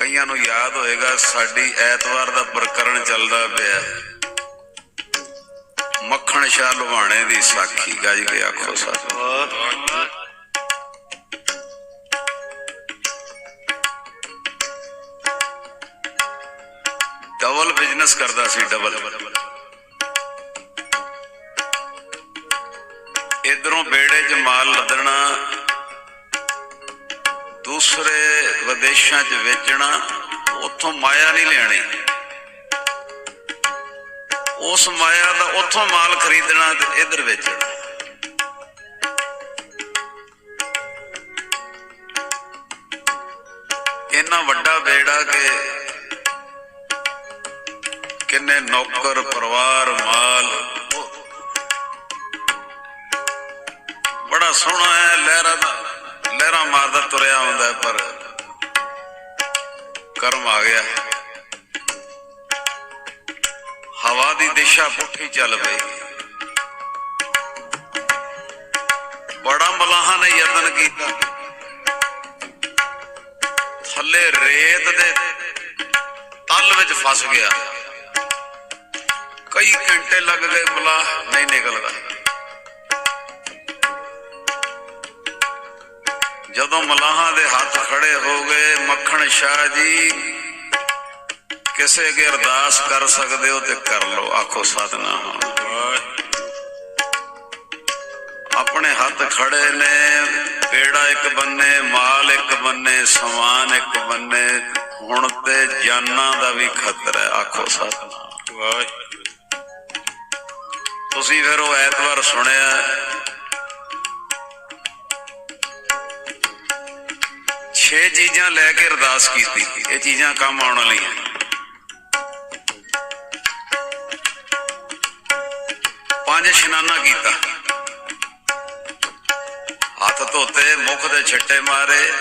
ਕਈਆਂ ਨੂੰ ਯਾਦ ਹੋਏਗਾ, ਸਾਡੀ ਐਤਵਾਰ ਦਾ ਪ੍ਰਕਰਣ ਚੱਲਦਾ ਪਿਆ। ਮੱਖਣ ਸ਼ਾਹ ਲੁਹਾਣੇ ਦੀ ਸਾਖੀ ਗੱਜ ਕੇ ਆਖੋ ਸਤਿ ਡਬਲ ਬਿਜ਼ਨਸ ਕਰਦਾ ਸੀ, ਡਬਲ। ਇਧਰੋਂ ਬੇੜੇ 'ਚ ਮਾਲ ਲੱਦਣਾ ਦੂਸਰੇ ਵਿਦੇਸ਼ਾਂ 'ਚ ਵੇਚਣਾ, ਉੱਥੋਂ ਮਾਇਆ ਨਹੀਂ ਲੈਣੀ। ਉਸ ਮਾਇਆ ਦਾ ਉੱਥੋਂ ਮਾਲ ਖਰੀਦਣਾ ਤੇ ਇਧਰ ਵੇਚਣਾ। ਇੰਨਾ ਵੱਡਾ ਬੇੜਾ ਕਿ ਕਿੰਨੇ ਨੌਕਰ, ਪਰਿਵਾਰ, ਮਾਲ। ਬੜਾ ਸੋਹਣਾ ਹੈ ਲਹਿਰਾ ਦਾ। ਲਹਿਰਾਂ ਮਾਰਦਾ ਤੁਰਿਆ ਹੁੰਦਾ ਹੈ, ਪਰ ਕਰਮ ਆ ਗਿਆ। ਹਵਾ ਦੀ ਦਿਸ਼ਾ ਪੁੱਠੀ ਚੱਲ ਪਈ। ਬੜਾ ਮਲਾਹਾਂ ਨੇ ਯਤਨ ਕੀਤਾ। ਥੱਲੇ ਰੇਤ ਦੇ ਤਲ ਵਿੱਚ ਫਸ ਗਿਆ। ਕਈ ਘੰਟੇ ਲੱਗ ਗਏ ਮਲਾਹ ਨਹੀਂ ਨਿਕਲਦਾ। ਜਦੋਂ ਮਲਾਹਾਂ ਦੇ ਹੱਥ ਖੜੇ ਹੋ ਗਏ, ਮੱਖਣ ਸ਼ਾਹ ਜੀ, ਕਿਸੇ ਅਗੇ ਅਰਦਾਸ ਕਰ ਸਕਦੇ ਹੋ ਤੇ ਕਰ ਲਓ। ਆਖੋ, ਸਤਨਾਮ। ਆਪਣੇ ਹੱਥ ਖੜੇ ਨੇ ਪੇੜਾ ਇੱਕ ਬੰਨੇ, ਮਾਲ ਇੱਕ ਬੰਨੇ, ਸਮਾਨ ਇੱਕ ਬੰਨੇ, ਹੁਣ ਤੇ ਜਾਨਾਂ ਦਾ ਵੀ ਖਤਰ ਹੈ। ਆਖੋ, ਸਤਨਾਮ। ਤੁਸੀਂ ਫਿਰ ਉਹ ਐਤਵਾਰ ਸੁਣਿਆ ਛੇ ਚੀਜ਼ਾਂ ਲੈ ਕੇ ਅਰਦਾਸ ਕੀਤੀ। ਇਹ ਚੀਜ਼ਾਂ ਕੰਮ ਆਉਣ ਵਾਲੀਆਂ। ਪੰਜ ਇਸ਼ਨਾਨਾ ਕੀਤਾ। ਹੱਥ ਧੋਤੇ, ਮੁਖ ਦੇ ਛਿੱਟੇ ਮਾਰੇ,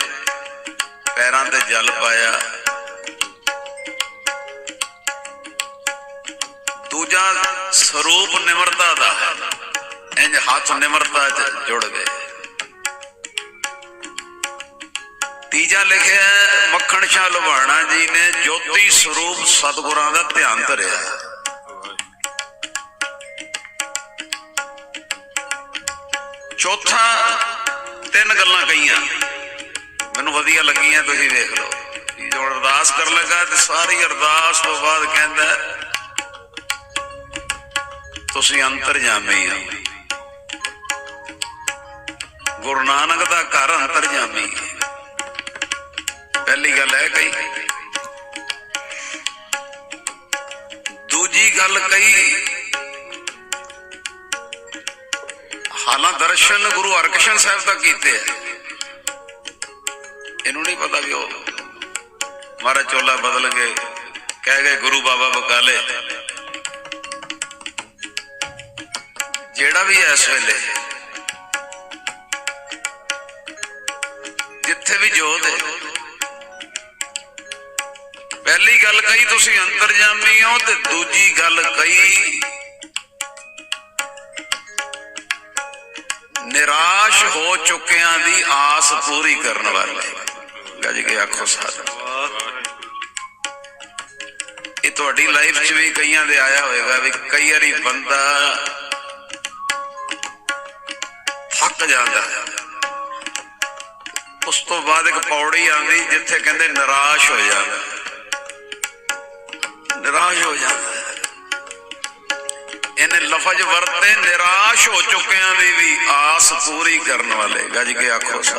ਪੈਰਾਂ ਤੇ ਜਲ ਪਾਇਆ। ਦੂਜਾ ਸਰੂਪ ਨਿਮਰਤਾ ਦਾ। ਇੰਜ ਹੱਥ ਨਿਮਰਤਾ ਚ ਜੁੜ ਗਏ। ਤੀਜਾ ਲਿਖਿਆ ਮੱਖਣ ਸ਼ਾਹ ਲੁਬਾਣਾ ਜੀ ਨੇ ਜੋਤੀ ਸਰੂਪ ਸਤਿਗੁਰਾਂ ਦਾ ਧਿਆਨ ਧਰਿਆ ਚੌਥਾ ਤਿੰਨ ਗੱਲਾਂ ਕਹੀਆਂ। ਮੈਨੂੰ ਵਧੀਆ ਲੱਗੀਆਂ, ਤੁਸੀਂ ਵੇਖ ਲਓ। ਇਹ ਜੋ ਅਰਦਾਸ ਕਰਨ ਲੱਗਾ ਤੇ ਸਾਰੀ ਅਰਦਾਸ ਤੋਂ ਬਾਅਦ ਕਹਿੰਦਾ, ਤੁਸੀਂ ਅੰਤਰਜਾਮੀ ਹੋ। ਗੁਰੂ ਨਾਨਕ ਦਾ ਘਰ ਅੰਤਰਜਾਮੀ ਹੈ। ਪਹਿਲੀ ਗੱਲ ਹੈ ਕਹੀ। ਦੂਜੀ ਗੱਲ ਕਹੀ ਹਾਲਾਂ ਦਰਸ਼ਨ ਗੁਰੂ ਹਰਕ੍ਰਿਸ਼ਨ ਸਾਹਿਬ ਦਾ ਕੀਤੇ ਆ। ਇਹਨੂੰ ਨਹੀਂ ਪਤਾ ਵੀ ਉਹ ਮਹਾਰਾਜ ਚੋਲਾ ਬਦਲ ਕੇ ਕਹਿ ਗਏ ਗੁਰੂ ਬਾਬਾ ਬਕਾਲੇ। ਜਿਹੜਾ ਵੀ ਇਸ ਵੇਲੇ, ਜਿੱਥੇ ਵੀ ਜੋਤ ਹੈ ਪਹਿਲੀ ਗੱਲ ਕਹੀ, ਤੁਸੀਂ ਅੰਤਰਜਾਮੀ ਹੋ ਤੇ ਦੂਜੀ ਗੱਲ ਕਹੀ। ਨਿਰਾਸ਼ ਹੋ ਚੁੱਕਿਆਂ ਦੀ ਆਸ ਪੂਰੀ ਕਰਨ ਵਾਲੇ। ਗੱਜ ਕੇ ਆਖੋ ਸਾਧ। ਇਹ ਤੁਹਾਡੀ ਲਾਈਫ 'ਚ ਵੀ ਕਈਆਂ ਦੇ ਆਇਆ ਹੋਵੇਗਾ ਵੀ ਕਈ ਵਾਰੀ ਬੰਦਾ ਥੱਕ ਜਾਂਦਾ। ਹੈ ਉਸ ਤੋਂ ਬਾਅਦ ਇੱਕ ਪੌੜੀ ਆਉਂਦੀ ਜਿੱਥੇ ਕਹਿੰਦੇ ਨਿਰਾਸ਼ ਹੋ ਜਾਂਦਾ। ਨਿਰਾਸ਼ ਹੋ ਜਾਂਦਾ ਹੈ। ਇਹਨੇ ਲਫ਼ਜ਼ ਵਰਤੇ ਨਿਰਾਸ਼ ਹੋ ਚੁੱਕਿਆਂ ਦੀ ਵੀ ਆਸ ਪੂਰੀ ਕਰਨ ਵਾਲੇ ਗੱਜ ਕੇ ਆਖੋ ਸਾ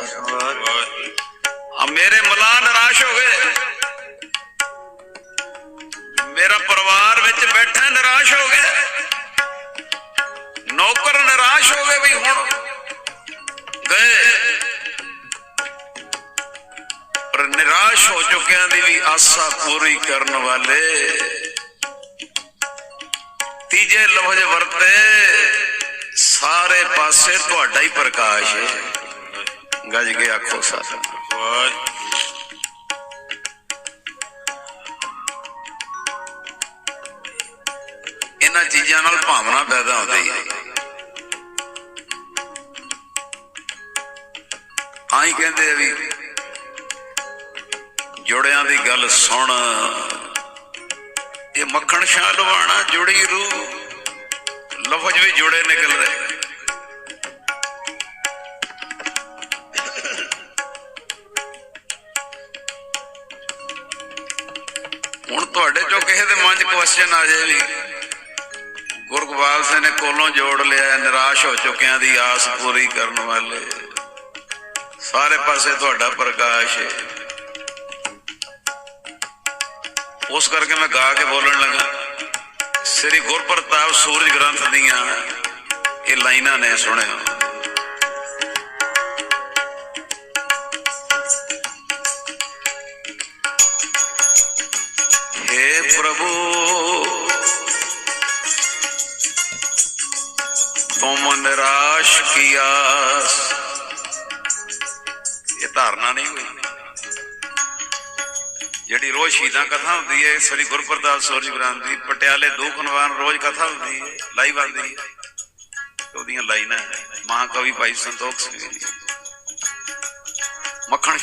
ਆ ਮੇਰੇ ਮਲਾ ਨਿਰਾਸ਼ ਹੋ ਗਏ ਮੇਰਾ ਪਰਿਵਾਰ ਵਿੱਚ ਬੈਠਾ ਨਿਰਾਸ਼ ਹੋ ਗਿਆ ਨੌਕਰ ਨਿਰਾਸ਼ ਹੋ ਗਏ ਵੀ ਹੁਣ ਗਏ ਪਰ ਨਿਰਾਸ਼ ਹੋ ਚੁੱਕਿਆਂ ਦੀ ਵੀ ਆਸਾ ਪੂਰੀ ਕਰਨ ਵਾਲੇ। ਤੀਜੇ ਲਫ਼ਜ਼ ਵਰਤੇ, ਸਾਰੇ ਪਾਸੇ ਤੁਹਾਡਾ ਹੀ ਪ੍ਰਕਾਸ਼ ਹੈ। ਗੱਜ ਕੇ ਆਖੋ ਸਾਥ ਇਹਨਾਂ ਚੀਜ਼ਾਂ ਨਾਲ ਭਾਵਨਾ ਪੈਦਾ ਹੁੰਦੀ ਹੈ। ਆਈ ਕਹਿੰਦੇ ਆ ਵੀ ਜੁੜਿਆਂ ਦੀ ਗੱਲ ਸੁਣ। ਇਹ ਮੱਖਣ ਸ਼ਾਹ ਲਵਾਣਾ ਜੁੜੀ ਰੂਹ। ਲਫ਼ਜ਼ ਵੀ ਜੁੜੇ ਨਿਕਲ ਰਹੇ। ਹੁਣ ਤੁਹਾਡੇ ਚੋਂ ਕਿਸੇ ਦੇ ਮਨ 'ਚ ਕੁਐਸਚਨ ਆ ਜਾਵੇ ਵੀ ਗੁਰਗੋਬਾਲ ਸਿੰਘ ਨੇ ਕੋਲੋਂ ਜੋੜ ਲਿਆ, ਨਿਰਾਸ਼ ਹੋ ਚੁੱਕਿਆਂ ਦੀ ਆਸ ਪੂਰੀ ਕਰਨ ਵਾਲੇ। ਸਾਰੇ ਪਾਸੇ ਤੁਹਾਡਾ ਪ੍ਰਕਾਸ਼ ਹੈ اس کر کے میں گا کے بولن لگا۔ سری گرپرتاپ سورج گرنتھ دیا یہ لائن نے سنے ہے پربو تم نراش کیا۔ یہ دارنا نہیں ہوئی۔ جڑی روز شہدہ کتھا ہوتی ہے سری گر دی پٹیالے دو کنوان روز کتھا لائی بال لائن مہاکوی بھائی سنتوخی مکھن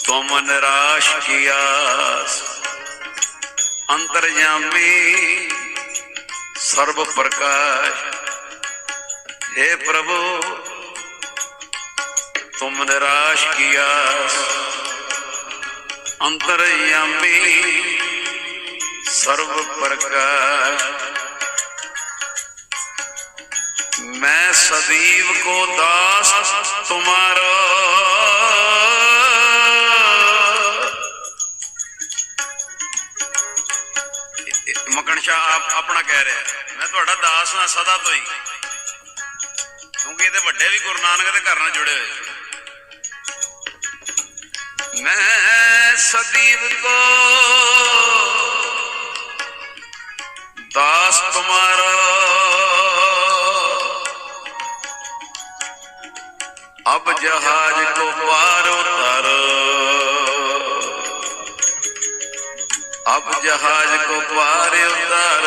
تم ناش کیا انتریامی سرو پرکاش اے پربو तुम निराश किया अंतर्यामी सर्व प्रकाश मैं सदैव को दास तुम्हारा ਮੱਕਣ ਸ਼ਾਹ ਆਪ ਆਪਣਾ ਕਹਿ ਰਿਹਾ ਹੈ। ਮੈਂ ਤੁਹਾਡਾ ਦਾਸ ਹਾਂ ਸਦਾ ਤੋਂ ਹੀ ਕਿਉਂਕਿ ਇਹਦੇ ਵੱਡੇ ਵੀ ਗੁਰੂ ਨਾਨਕ ਦੇ ਘਰ ਨਾਲ ਜੁੜੇ ਹੋਏ ਸੀ। ਮੈਂ ਸਦੀਵ ਕੋ ਦਾਸ ਤੁਮਾਰਾ। ਜਹਾਜ਼ ਕੋ ਪਾਰ ਉਤਰ। ਅਬ ਜਹਾਜ਼ ਕੋ ਉਤਰ।